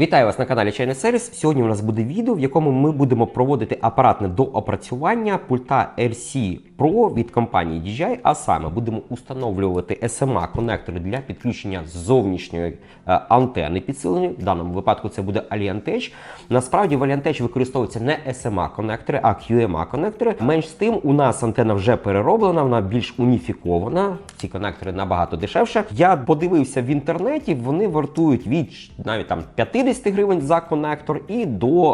Вітаю вас на каналі Чайний Сервіс. Сьогодні у нас буде відео, в якому ми будемо проводити апаратне доопрацювання пульта RC Pro від компанії DJI, а саме будемо установлювати SMA конектори для підключення зовнішньої е, антени підсиленої. В даному випадку це буде Aliantech. Насправді в Aliantech використовуються не SMA конектори, а QMA конектори. Менш з тим, у нас антена вже перероблена, вона більш уніфікована. Ці конектори набагато дешевше. Я подивився в інтернеті, вони вартують від навіть там 50 гривень за конектор і до,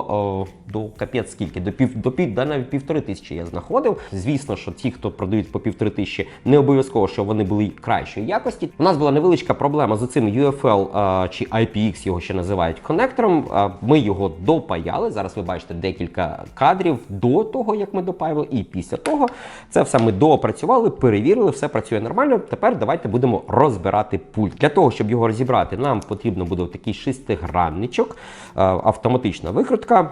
е, до капець скільки, до пів до пів да, навіть півтори тисячі я знаходив. Звісно, що ті, хто продають по півтори тисячі, не обов'язково, що вони були кращої якості. У нас була невеличка проблема з цим UFL е, чи IPX, його ще називають конектором. Е, Ми його допаяли. Зараз ви бачите декілька кадрів до того, як ми допаювали, і після того це все ми доопрацювали, перевірили, все працює нормально. Тепер давайте будемо розбирати пульт. Для того, щоб його розібрати, нам потрібно буде такий шестигранничок, автоматична викрутка,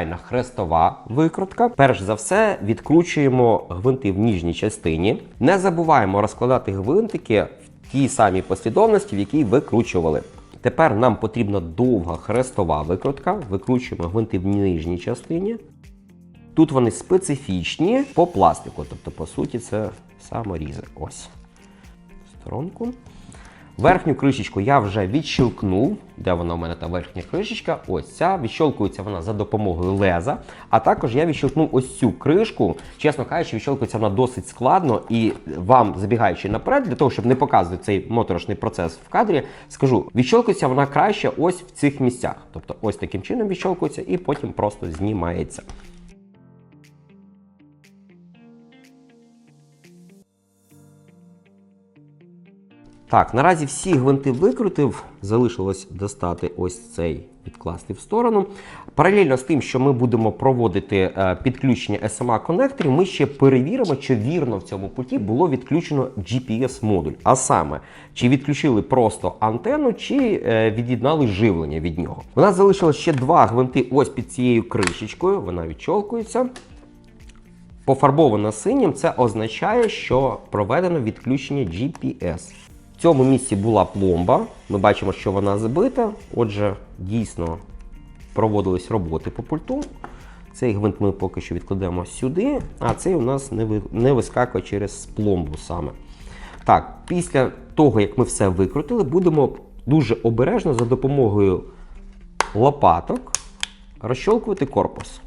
звичайна хрестова викрутка. Перш за все, відкручуємо гвинти в ніжній частині. Не забуваємо розкладати гвинтики в тій самій послідовності, в якій викручували. Тепер нам потрібна довга хрестова викрутка. Викручуємо гвинти в нижній частині. Тут вони специфічні по пластику, тобто, по суті, це саморізи. Ось. Сторонку. Верхню кришечку я вже відщелкнув. Де вона у мене та верхня кришечка? Ось ця. Відщолкується вона за допомогою леза. А також я відщелкнув ось цю кришку. Чесно кажучи, відщолкується вона досить складно. І вам, забігаючи наперед, для того, щоб не показувати цей моторошний процес в кадрі, скажу, відщолкується вона краще ось в цих місцях. Тобто ось таким чином відщолкується і потім просто знімається. Так, наразі всі гвинти викрутив. Залишилось достати ось цей, відкласти в сторону. Паралельно з тим, що ми будемо проводити е, підключення SMA конекторів, ми ще перевіримо, чи вірно в цьому пульті було відключено GPS-модуль. А саме, чи відключили просто антенну, чи е, від'єднали живлення від нього. У нас залишилось ще два гвинти ось під цією кришечкою. Вона відчолкується. Пофарбовано синім, це означає, що проведено відключення GPS. В цьому місці була пломба. Ми бачимо, що вона збита. Отже, дійсно проводились роботи по пульту. Цей гвинт ми поки що відкладемо сюди, а цей у нас не ви- не вискакує через пломбу саме. Так, після того, як ми все викрутили, будемо дуже обережно за допомогою лопаток розщолкувати корпус.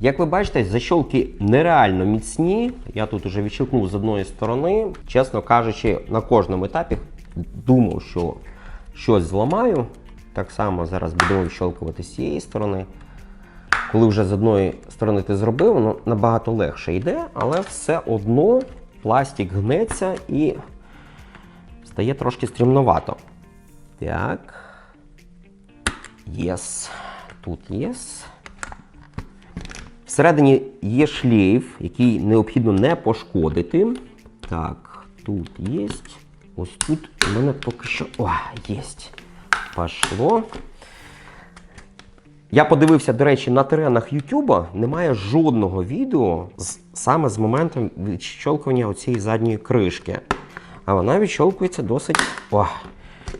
Як ви бачите, защолки нереально міцні. Я тут вже відщелкнув з одної сторони. Чесно кажучи, на кожному етапі думав, що щось зламаю. Так само зараз будемо відщолкувати з цієї сторони. Коли вже з одної сторони ти зробив, воно набагато легше йде, але все одно пластик гнеться і стає трошки стрімновато. Так. Єс. Тут єс. Всередині є шлейф, який необхідно не пошкодити. Так, тут є. Ось тут у мене поки що. О, є. Пошло. Я подивився, до речі, на теренах Ютуба немає жодного відео з, саме з моментом відщолкування оцієї задньої кришки. А вона відщолкується досить, о,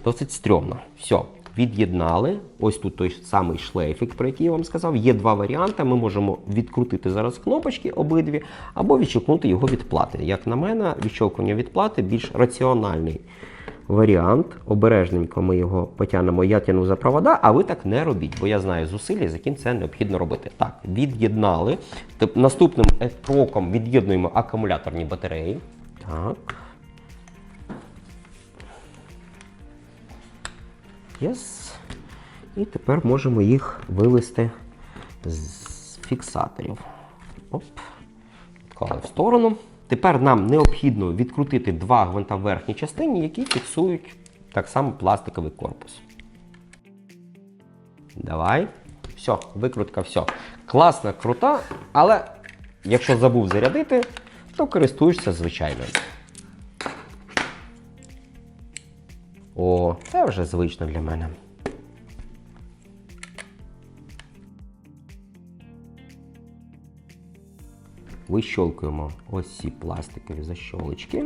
досить стрьомно. Все, від'єднали. Ось тут той самий шлейфик, про який я вам сказав. Є два варіанти. Ми можемо відкрутити зараз кнопочки обидві, або відщолкнути його від плати. Як на мене, відщолкування від плати більш раціональний варіант. Обережненько ми його потягнемо. Я тяну за провода, а ви так не робіть, бо я знаю зусилля, з яким це необхідно робити. Так, від'єднали. Наступним е, кроком від'єднуємо акумуляторні батареї. Так. Єс. І тепер можемо їх вивести з фіксаторів. Оп. Відклали в сторону. Тепер нам необхідно відкрутити два гвинта в верхній частині, які фіксують так само пластиковий корпус. Давай. Все, викрутка, все. Класна, крута, але якщо забув зарядити, то користуєшся звичайною. О, це вже звично для мене. Вищолкуємо ось ці пластикові защолочки.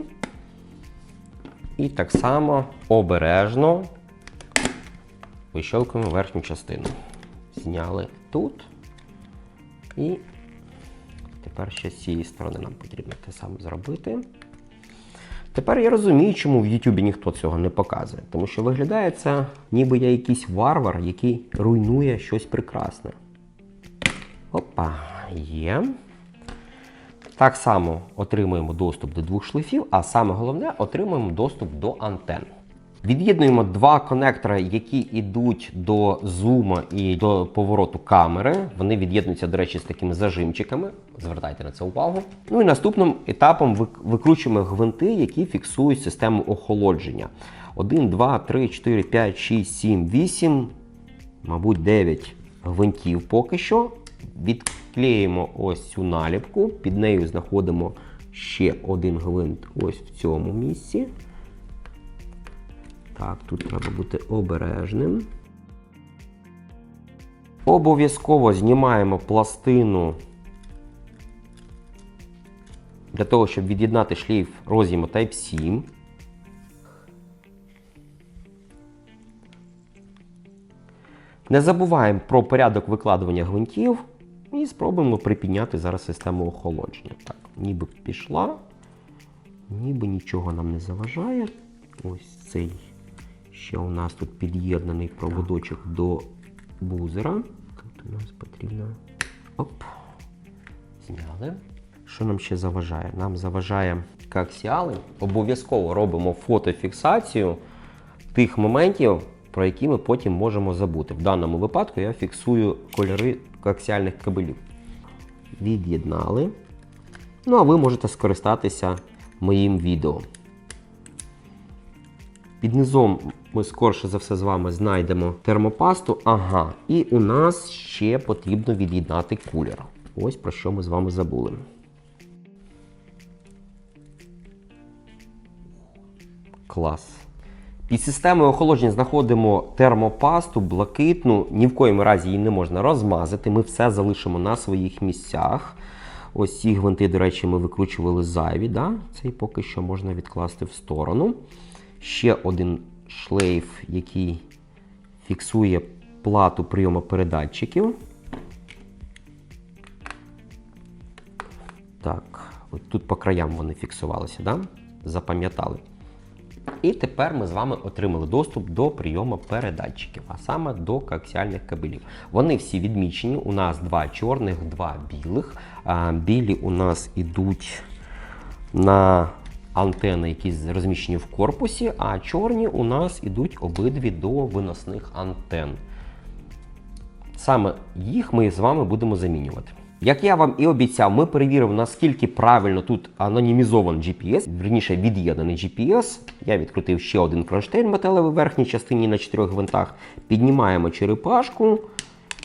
І так само обережно вищолкуємо верхню частину. Зняли тут. І тепер ще з цієї сторони нам потрібно те саме зробити. Тепер я розумію, чому в Ютубі ніхто цього не показує. Тому що виглядає це, ніби я якийсь варвар, який руйнує щось прекрасне. Опа, є. Так само отримуємо доступ до двох шлифів, а саме головне, отримуємо доступ до антен. Від'єднуємо два конектори, які йдуть до зума і до повороту камери. Вони від'єднуються, до речі, з такими зажимчиками. Звертайте на це увагу. Ну і наступним етапом викручуємо гвинти, які фіксують систему охолодження. 1, 2, 3, 4, 5, 6, 7, 8, мабуть, 9 гвинтів поки що. Відклеїмо ось цю наліпку, під нею знаходимо ще один гвинт ось в цьому місці. Так, тут треба бути обережним. Обов'язково знімаємо пластину для того, щоб від'єднати шлейф роз'єму Type-C. Не забуваємо про порядок викладування гвинтів і спробуємо припідняти зараз систему охолодження. Так, ніби пішла, ніби нічого нам не заважає. Ось цей ще у нас тут під'єднаний проводочок до бузера. Тут у нас потрібно. Оп. Зняли. Що нам ще заважає? Нам заважає коаксіали. Обов'язково робимо фотофіксацію тих моментів, про які ми потім можемо забути. В даному випадку я фіксую кольори коаксіальних кабелів. Від'єднали. Ну, а ви можете скористатися моїм відео. Під низом ми скорше за все з вами знайдемо термопасту. Ага, і у нас ще потрібно від'єднати кулер. Ось про що ми з вами забули. Клас. Під системою охолодження знаходимо термопасту, блакитну. Ні в коєму разі її не можна розмазати. Ми все залишимо на своїх місцях. Ось ці гвинти, до речі, ми викручували зайві. Да? Цей поки що можна відкласти в сторону. Ще один шлейф, який фіксує плату прийому передатчиків. Так, от тут по краям вони фіксувалися, да? запам'ятали. І тепер ми з вами отримали доступ до прийому передатчиків, а саме до коаксіальних кабелів. Вони всі відмічені. У нас два чорних, два білих. Білі у нас ідуть на антени, які розміщені в корпусі, а чорні у нас ідуть обидві до виносних антен. Саме їх ми з вами будемо замінювати. Як я вам і обіцяв, ми перевіримо, наскільки правильно тут анонімізований GPS, верніше від'єднаний GPS. Я відкрутив ще один кронштейн металевий в верхній частині на чотирьох гвинтах. Піднімаємо черепашку.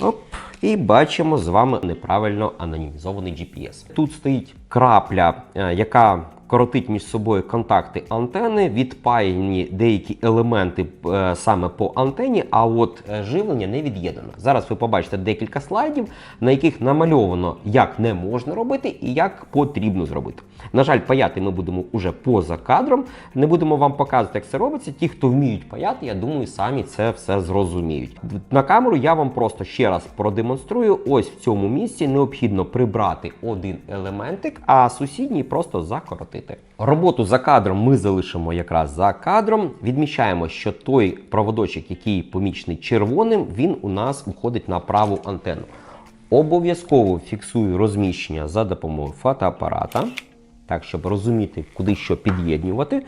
Оп, і бачимо з вами неправильно анонімізований GPS. Тут стоїть крапля, е, яка коротить між собою контакти антени, відпаяні деякі елементи е, саме по антені, а от е, живлення не від'єднано. Зараз ви побачите декілька слайдів, на яких намальовано, як не можна робити і як потрібно зробити. На жаль, паяти ми будемо уже поза кадром. Не будемо вам показувати, як це робиться. Ті, хто вміють паяти, я думаю, самі це все зрозуміють. На камеру я вам просто ще раз продемонструю. Ось в цьому місці необхідно прибрати один елементик, а сусідній просто закоротити. Роботу за кадром ми залишимо якраз за кадром. Відмічаємо, що той проводочок, який помічений червоним, він у нас уходить на праву антенну. Обов'язково фіксую розміщення за допомогою фотоапарата, так, щоб розуміти, куди що під'єднювати.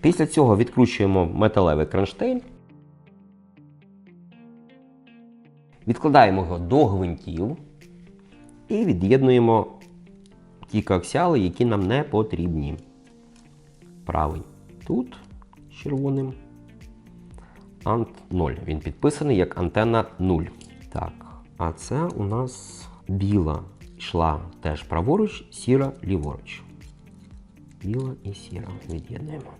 Після цього відкручуємо металевий кронштейн. Відкладаємо його до гвинтів і від'єднуємо ті коаксіали, які нам не потрібні. Правий тут червоним. Ант 0. Він підписаний як антенна 0. Так, а це у нас біла йшла теж праворуч, сіра ліворуч. Біла і сіра. Від'єднуємо.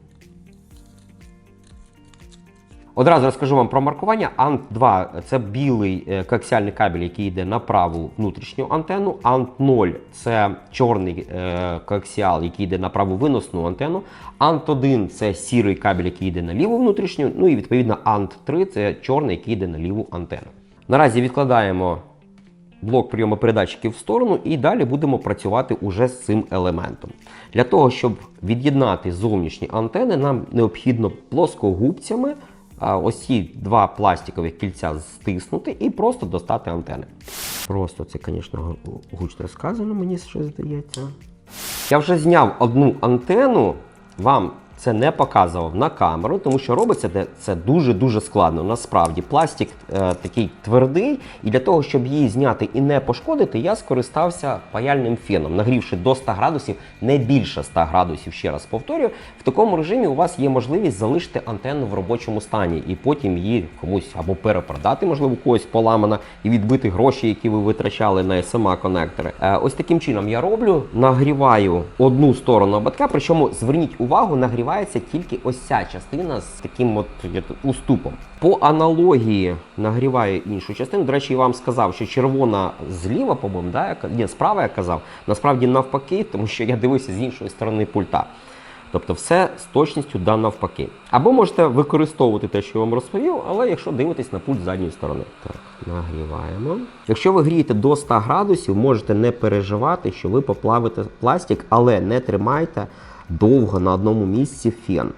Одразу розкажу вам про маркування. Ant 2 це білий е, коаксіальний кабель, який йде на праву внутрішню антенну. Ant 0 це чорний е, коаксіал, який йде на праву виносну антенну. Ant 1 це сірий кабель, який йде на ліву внутрішню. Ну і відповідно Ant 3 це чорний, який йде на ліву антенну. Наразі відкладаємо блок прийому передатчиків в сторону і далі будемо працювати уже з цим елементом. Для того, щоб від'єднати зовнішні антени, нам необхідно плоскогубцями ці два пластикових кільця стиснути і просто достати антени. Просто це, звісно, гучно сказано, мені ще здається. Я вже зняв одну антенну, вам це не показував на камеру, тому що робиться це дуже-дуже складно. Насправді пластик е, такий твердий, і для того, щоб її зняти і не пошкодити, я скористався паяльним феном, нагрівши до 100 градусів, не більше 100 градусів, ще раз повторюю. В такому режимі у вас є можливість залишити антенну в робочому стані і потім її комусь або перепродати, можливо, когось поламана, і відбити гроші, які ви витрачали на SMA конектори. Е, ось таким чином я роблю, нагріваю одну сторону ободка, причому зверніть увагу, нагрівається тільки ось ця частина з таким от уступом. По аналогії нагріваю іншу частину. До речі, я вам сказав, що червона зліва, по-моєму, да? ні, справа я казав. Насправді навпаки, тому що я дивився з іншої сторони пульта. Тобто все з точністю да навпаки. Або можете використовувати те, що я вам розповів, але якщо дивитесь на пульт з задньої сторони. Так, нагріваємо. Якщо ви грієте до 100 градусів, можете не переживати, що ви поплавите пластик, але не тримайте довго на одному місці фен.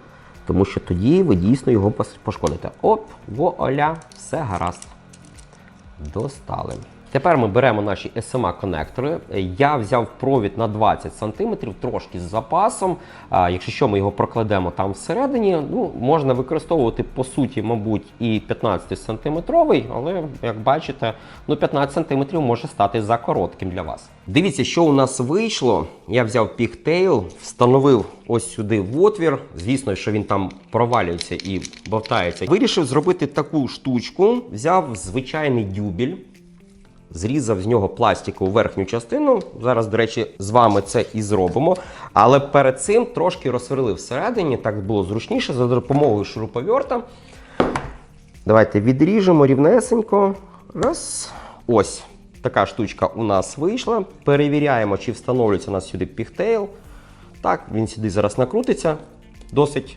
Тому що тоді ви дійсно його пошкодите. Оп, вуаля, все гаразд. Достали. Тепер ми беремо наші SMA конектори. Я взяв провід на 20 см, трошки з запасом. Якщо що, ми його прокладемо там всередині. Ну, можна використовувати по суті, мабуть, і 15 сантиметровий, але як бачите, ну 15 см може стати за коротким для вас. Дивіться, що у нас вийшло. Я взяв пігтейл, встановив ось сюди в отвір. Звісно, що він там провалюється і бовтається. Вирішив зробити таку штучку. Взяв звичайний дюбель. Зрізав з нього пластикову верхню частину. Зараз, до речі, з вами це і зробимо. Але перед цим трошки розсверлив всередині, так було зручніше за допомогою шуруповерта. Давайте відріжемо рівнесенько. Раз. Ось така штучка у нас вийшла. Перевіряємо, чи встановлюється у нас сюди пігтейл. Так, він сюди зараз накрутиться. Досить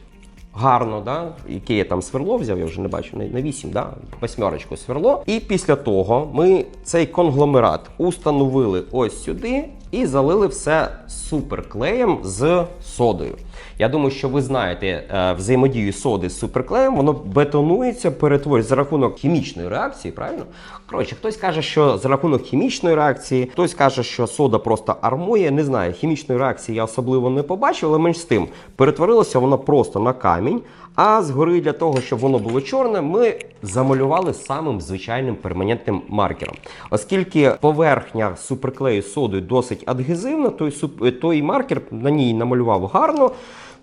гарно, да? яке я там сверло взяв, я вже не бачу, на, на 8, да? восьмерочку сверло. І після того ми цей конгломерат установили ось сюди і залили все суперклеєм з содою. Я думаю, що ви знаєте е, взаємодію соди з суперклеєм, воно бетонується, перетворюється за рахунок хімічної реакції, правильно? Коротше, хтось каже, що за рахунок хімічної реакції, хтось каже, що сода просто армує. Не знаю, хімічної реакції я особливо не побачив, але менш з тим перетворилося воно просто на камінь. А згори для того, щоб воно було чорне, ми замалювали самим звичайним перманентним маркером. Оскільки поверхня суперклею содою досить адгезивна, той, той маркер на ній намалював гарно.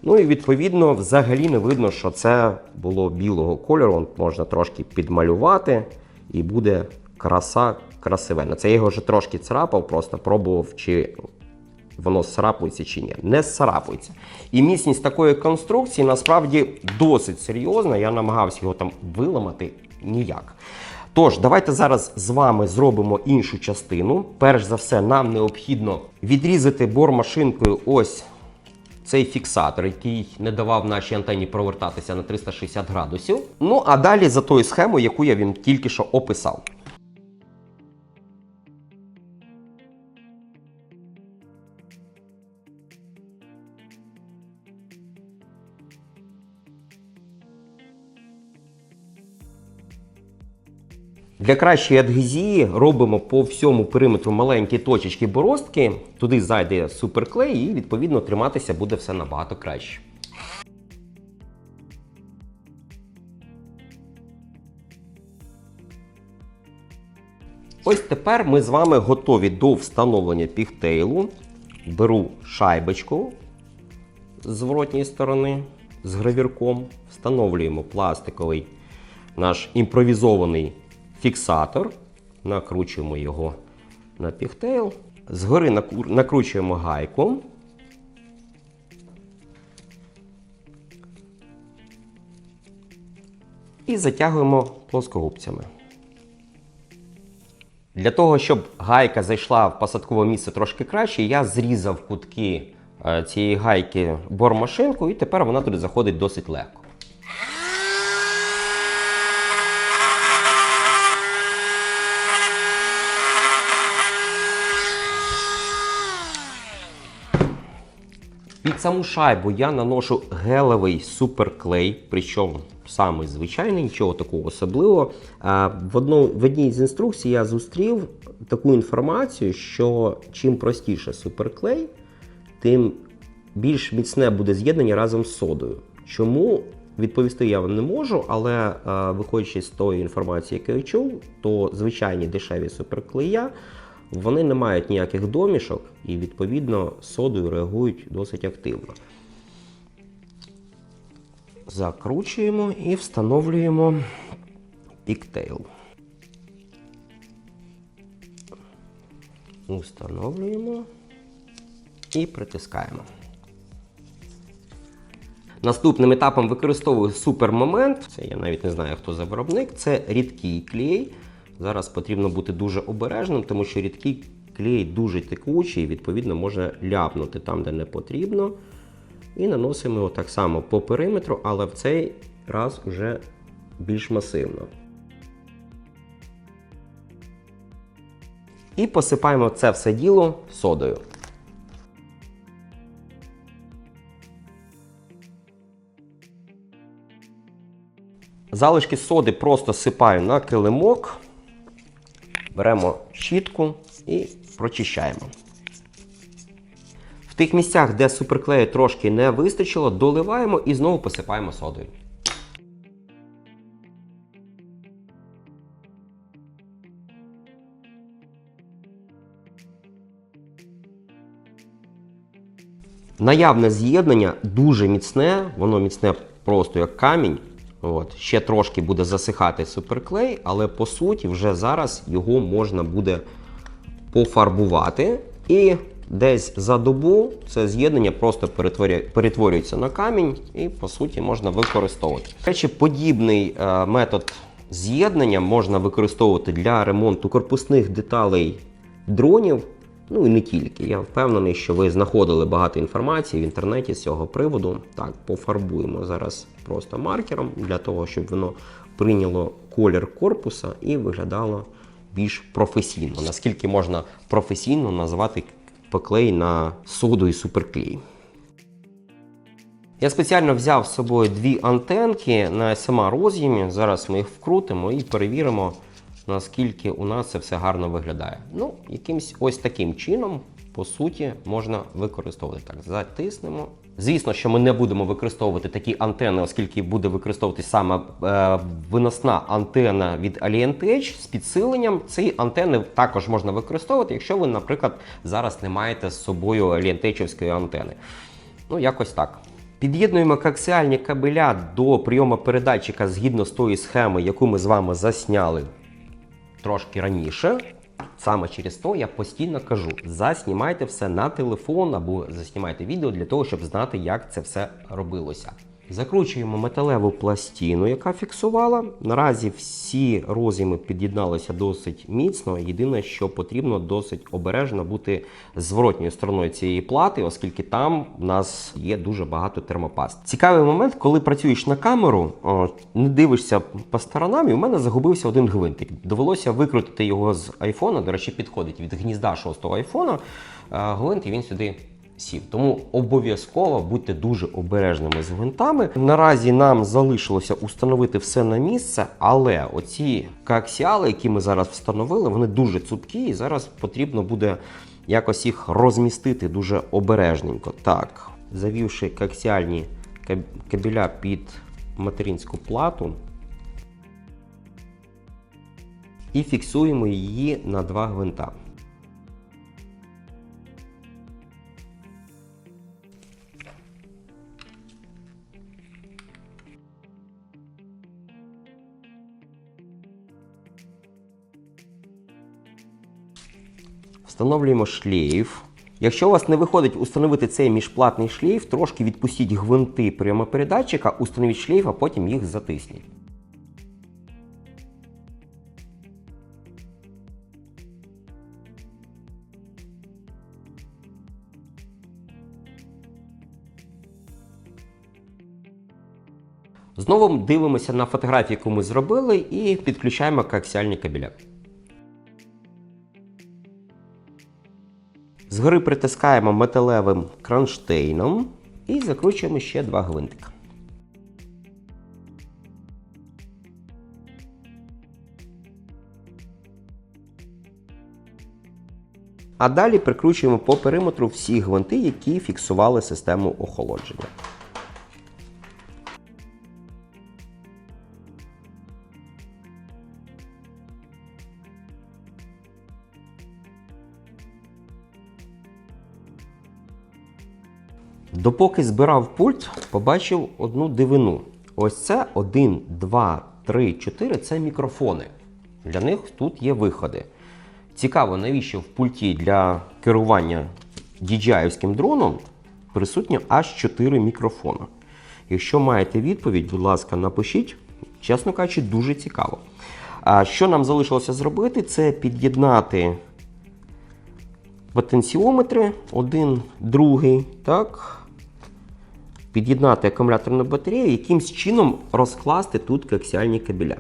Ну і відповідно взагалі не видно, що це було білого кольору. Вон Можна трошки підмалювати і буде краса красивенна. Це я його вже трошки царапав, просто пробував, чи воно сарапується чи ні. Не сарапується. І міцність такої конструкції насправді досить серйозна. Я намагався його там виламати ніяк. Тож, давайте зараз з вами зробимо іншу частину. Перш за все, нам необхідно відрізати бормашинкою ось цей фіксатор, який не давав нашій антені провертатися на 360 градусів. Ну а далі за тою схемою, яку я він тільки що описав. Для кращої адгезії робимо по всьому периметру маленькі точечки боростки. Туди зайде суперклей, і відповідно триматися буде все набагато краще. Ось тепер ми з вами готові до встановлення пігтейлу. Беру шайбочку з зворотньої сторони з гравірком, встановлюємо пластиковий наш імпровізований фіксатор, накручуємо його на пігтейл, згори накручуємо гайку. і затягуємо плоскогубцями. Для того, щоб гайка зайшла в посадкове місце трошки краще, я зрізав кутки е, цієї гайки бормашинку, і тепер вона туди заходить досить легко. Під саму шайбу я наношу гелевий суперклей, причому самий звичайний, нічого такого особливого. В, одно, в одній з інструкцій я зустрів таку інформацію, що чим простіше суперклей, тим більш міцне буде з'єднання разом з содою. Чому відповісти я вам не можу, але е, виходячи з тої інформації, яку я чув, то звичайні дешеві суперклея вони не мають ніяких домішок і, відповідно, содою реагують досить активно. Закручуємо і встановлюємо піктейл. Установлюємо і притискаємо. Наступним етапом використовую супермомент. Це я навіть не знаю, хто за виробник. Це рідкий клей. Зараз потрібно бути дуже обережним, тому що рідкий клей дуже текучий, відповідно, може ляпнути там, де не потрібно. І наносимо його так само по периметру, але в цей раз вже більш масивно. І посипаємо це все діло содою. Залишки соди просто сипаю на килимок, беремо щітку і прочищаємо. В тих місцях, де суперклею трошки не вистачило, доливаємо і знову посипаємо содою. Наявне з'єднання дуже міцне, воно міцне просто як камінь. От. Ще трошки буде засихати суперклей, але по суті вже зараз його можна буде пофарбувати. І десь за добу це з'єднання просто перетворюється на камінь і по суті можна використовувати. Речі, подібний е, метод з'єднання можна використовувати для ремонту корпусних деталей дронів. Ну і не тільки. Я впевнений, що ви знаходили багато інформації в інтернеті з цього приводу. Так, пофарбуємо зараз просто маркером для того, щоб воно прийняло колір корпуса і виглядало більш професійно. Наскільки можна професійно назвати поклей на соду і суперклей. Я спеціально взяв з собою дві антенки на SMA роз'ємі. Зараз ми їх вкрутимо і перевіримо, наскільки у нас це все гарно виглядає. Ну, якимсь ось таким чином, по суті, можна використовувати. Так, затиснемо. Звісно, що ми не будемо використовувати такі антени, оскільки буде використовуватись саме е, виносна антена від AlienTech з підсиленням. Ці антени також можна використовувати, якщо ви, наприклад, зараз не маєте з собою AlienTech-овської антени. Ну, якось так. Під'єднуємо коаксіальні кабеля до прийому передатчика згідно з тої схеми, яку ми з вами засняли трошки раніше. Саме через то я постійно кажу: заснімайте все на телефон або заснімайте відео для того, щоб знати, як це все робилося. Закручуємо металеву пластину, яка фіксувала. Наразі всі роз'єми під'єдналися досить міцно. Єдине, що потрібно досить обережно бути зворотньою стороною цієї плати, оскільки там в нас є дуже багато термопаст. Цікавий момент, коли працюєш на камеру, не дивишся по сторонам, і в мене загубився один гвинтик. Довелося викрутити його з айфона. До речі, підходить від гнізда шостого айфона. Е, Гвинт і він сюди сів. Тому обов'язково будьте дуже обережними з гвинтами. Наразі нам залишилося установити все на місце, але оці коаксіали, які ми зараз встановили, вони дуже цупкі, і зараз потрібно буде якось їх розмістити дуже обережненько. Так, завівши коаксіальні каб- кабеля під материнську плату. І фіксуємо її на два гвинта. Встановлюємо шлейф. Якщо у вас не виходить установити цей міжплатний шлейф, трошки відпустіть гвинти прямопередатчика, установіть шлейф, а потім їх затисніть. Знову дивимося на фотографію, яку ми зробили, і підключаємо коаксіальний кабеля. Згори притискаємо металевим кронштейном і закручуємо ще два гвинтика. А далі прикручуємо по периметру всі гвинти, які фіксували систему охолодження. Допоки збирав пульт, побачив одну дивину. Ось це 1, 2, 3, 4 це мікрофони. Для них тут є виходи. Цікаво, навіщо в пульті для керування DJI-івським дроном присутньо аж 4 мікрофона. Якщо маєте відповідь, будь ласка, напишіть. Чесно кажучи, дуже цікаво. А що нам залишилося зробити, це під'єднати потенціометри, один, другий, так. Під'єднати акумуляторну батарею, якимсь чином розкласти тут коаксіальні кабеля.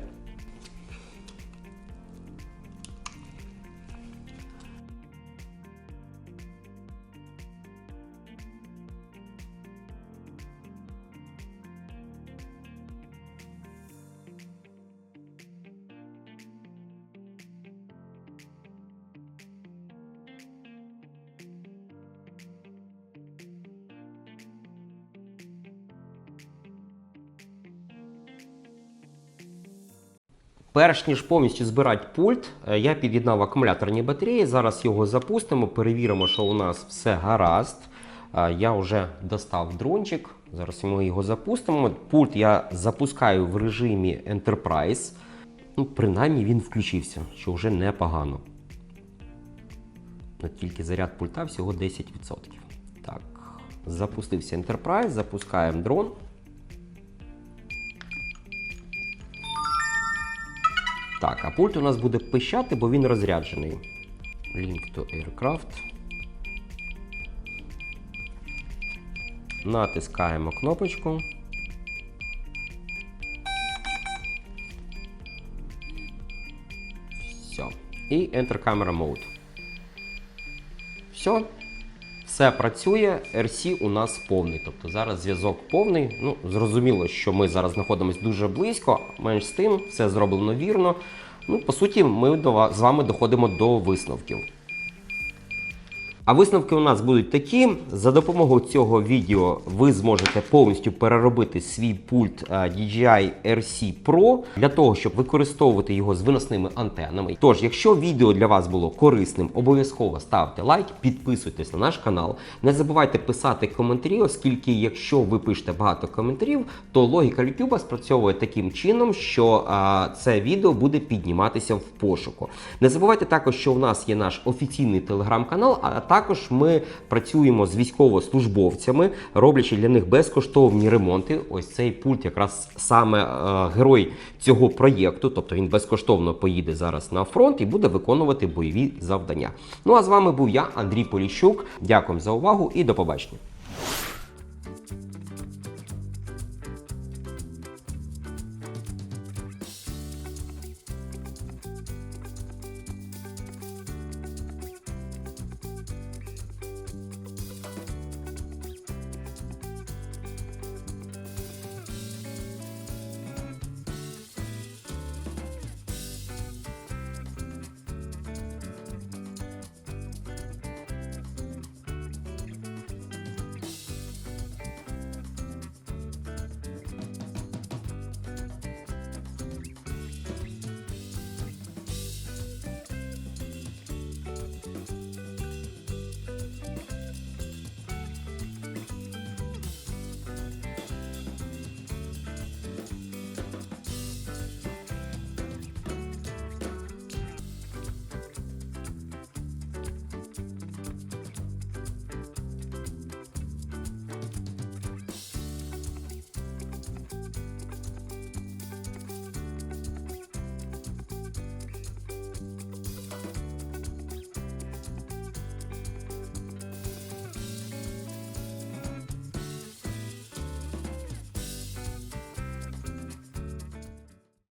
Перш ніж повністю збирати пульт, е, я під'єднав акумуляторні батареї. Зараз його запустимо, перевіримо, що у нас все гаразд. Е, Я вже достав дрончик. Зараз ми його запустимо. Пульт я запускаю в режимі Enterprise. Ну, принаймні він включився, що вже непогано. От тільки заряд пульта всього 10%. Так, запустився Enterprise, запускаємо дрон. Так, а пульт у нас буде пищати, бо він розряджений. Link to aircraft. Натискаємо кнопочку. Все. І Enter Camera Mode. Все. Все працює, RC у нас повний. Тобто зараз зв'язок повний. Ну, зрозуміло, що ми зараз знаходимося дуже близько, менш з тим, все зроблено вірно. Ну, по суті, ми до вас з вами доходимо до висновків. А висновки у нас будуть такі: за допомогою цього відео ви зможете повністю переробити свій пульт е, DJI RC Pro для того, щоб використовувати його з виносними антенами. Тож, якщо відео для вас було корисним, обов'язково ставте лайк, підписуйтесь на наш канал. Не забувайте писати коментарі, оскільки якщо ви пишете багато коментарів, то логіка YouTube спрацьовує таким чином, що а, це відео буде підніматися в пошуку. Не забувайте також, що у нас є наш офіційний телеграм-канал, а також ми працюємо з військовослужбовцями, роблячи для них безкоштовні ремонти. Ось цей пульт, якраз саме е, герой цього проєкту, тобто він безкоштовно поїде зараз на фронт і буде виконувати бойові завдання. Ну а з вами був я, Андрій Поліщук. Дякую за увагу і до побачення.